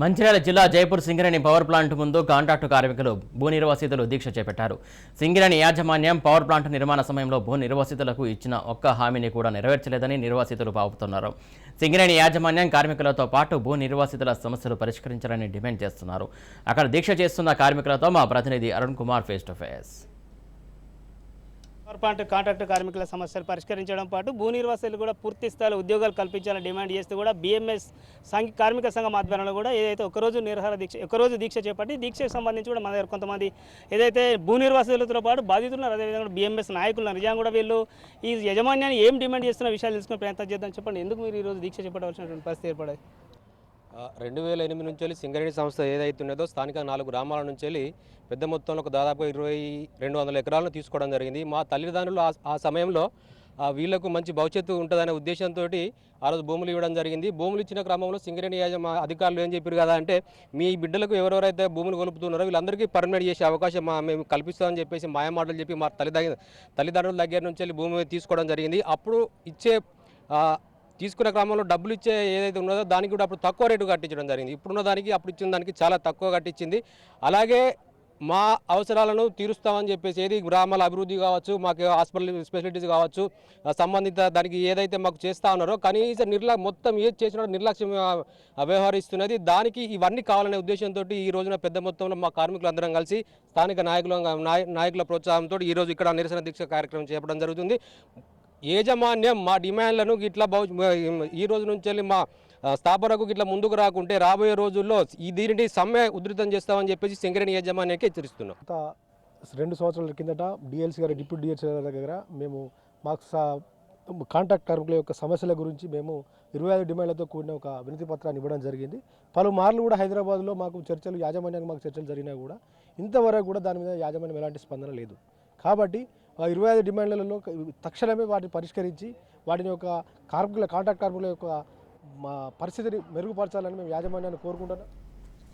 మంచిర్యాల జిల్లా Jaipur Singareni power plant ముందు contract కార్మికులు భూ నిర్వాసితులు దీక్ష చేపట్టారు. సింగరేణి యాజమాన్యం పవర్ ప్లాంట్ నిర్మాణ సమయంలో భూ నిర్వాసితులకు ఇచ్చిన ఒక్క హామీని కూడా నెరవేర్చలేదని నిర్వాసితులు పాపుతున్నారు సింగరేణి యాజమాన్యం కార్మికులతో పాటు భూ నిర్వాసితుల సమస్యలు పరిష్కరించాలని డిమాండ్ చేస్తున్నారు. అక్కడ దీక్ష చేస్తున్న కార్మికులతో మా ప్రతినిధి Arun Kumar face to face power plant contract కార్మికుల సమస్యలు పరిష్కరించడం పాటు భూ నిర్వాసులు కూడా పూర్తి స్థాయిలో ఉద్యోగాలు కల్పించాలని డిమాండ్ చేస్తూ కూడా బీఎంఎస్ సంఘ కార్మిక సంఘం ఆధ్వర్యంలో కూడా ఏదైతే ఒకరోజు నిరహార దీక్ష ఒకరోజు దీక్ష చేపట్టి దీక్షకు సంబంధించి కూడా మన దగ్గర కొంతమంది ఏదైతే భూ నిర్వాసితులతో పాటు బాధితులు అదేవిధంగా బీఎంఎస్ నాయకులు ఉన్నారు. నిజంగా కూడా వీళ్ళు ఈ యజమాన్యాన్ని ఏం డిమాండ్ చేస్తున్న విషయాలు తెలుసుకునే ప్రయత్నం చేద్దాం చెప్పండి. ఎందుకు మీరు ఈరోజు దీక్ష చేపట్టవలసినటువంటి పరిస్థితి ఏర్పడాయి రెండు వేల ఎనిమిది నుంచి వెళ్ళి సింగరేణి సంస్థ ఏదైతే ఉన్నదో స్థానిక నాలుగు గ్రామాల నుంచి వెళ్ళి పెద్ద మొత్తంలో ఒక దాదాపు ఇరవై రెండు వందల ఎకరాలను తీసుకోవడం జరిగింది. మా తల్లిదండ్రులు ఆ- సమయంలో వీళ్ళకు మంచి భవిష్యత్తు ఉంటుందనే ఉద్దేశంతో ఆ రోజు భూములు ఇవ్వడం జరిగింది. భూములు ఇచ్చిన క్రమంలో సింగరేణి యాజమా అధికారులు ఏం చెప్పారు కదా అంటే మీ బిడ్డలకు ఎవరెవరైతే భూములు కొలుపుతున్నారో వీళ్ళందరికీ పర్మినెంట్ చేసే అవకాశం మా మేము కల్పిస్తామని చెప్పేసి మాయమాటలు చెప్పి మా తల్లిదండ్రుల తల్లిదండ్రుల దగ్గర నుంచి వెళ్ళి భూమి తీసుకోవడం జరిగింది. అప్పుడు ఇచ్చే తీసుకునే క్రమంలో డబ్బులు ఇచ్చే ఏదైతే ఉన్నదో దానికి కూడా అప్పుడు తక్కువ రేటు కట్టించడం జరిగింది. ఇప్పుడున్న దానికి అప్పుడు ఇచ్చిన దానికి చాలా తక్కువ కట్టించింది. అలాగే మా అవసరాలను తీరుస్తామని చెప్పేసి ఏది గ్రామాల అభివృద్ధి కావచ్చు మాకు హాస్పిటల్ ఫెసిలిటీస్ కావచ్చు సంబంధిత దానికి ఏదైతే మాకు చేస్తా ఉన్నారో కనీస నిర్ల మొత్తం ఏది చేసినా నిర్లక్ష్యం వ్యవహరిస్తున్నది. దానికి ఇవన్నీ కావాలనే ఉద్దేశంతో ఈ రోజున పెద్ద మొత్తంలో మా కార్మికులు అందరం కలిసి స్థానిక నాయకుల నాయకుల ప్రోత్సాహంతో ఈ రోజు ఇక్కడ నిరసన దీక్ష కార్యక్రమం చేపడం జరుగుతుంది. యాజమాన్యం మా డిమాండ్లను ఇట్లా ఈ రోజు నుంచి వెళ్ళి మా స్థాపనకు ఇట్లా ముందుకు రాకుంటే రాబోయే రోజుల్లో ఈ దీనిని సమ్మె ఉధృతం చేస్తామని చెప్పేసి శంకరేణి యాజమాన్యానికి హెచ్చరిస్తున్నాం. రెండు సంవత్సరాల కిందట డిఎల్సీ గారు డిప్యూటీ డిఎల్సీ గారి దగ్గర మేము మాకు సా- కాంట్రాక్ట్ కార్మికుల యొక్క సమస్యల గురించి మేము ఇరవై ఐదు డిమాండ్లతో కూడిన ఒక వినతి పత్రాన్ని ఇవ్వడం జరిగింది. పలుమార్లు కూడా హైదరాబాద్లో మాకు చర్చలు యాజమాన్యానికి మాకు చర్చలు జరిగినా కూడా ఇంతవరకు కూడా దాని మీద యాజమాన్యం ఎలాంటి స్పందన లేదు. కాబట్టి ఇరవై ఐదు డిమాండ్లలో తక్షణమే వాటిని పరిష్కరించి వాటిని యొక్క కార్మికుల కాంట్రాక్ట్ కార్మికుల యొక్క మా పరిస్థితిని మెరుగుపరచాలని మేము యాజమాన్యాన్ని కోరుకుంటున్నాం.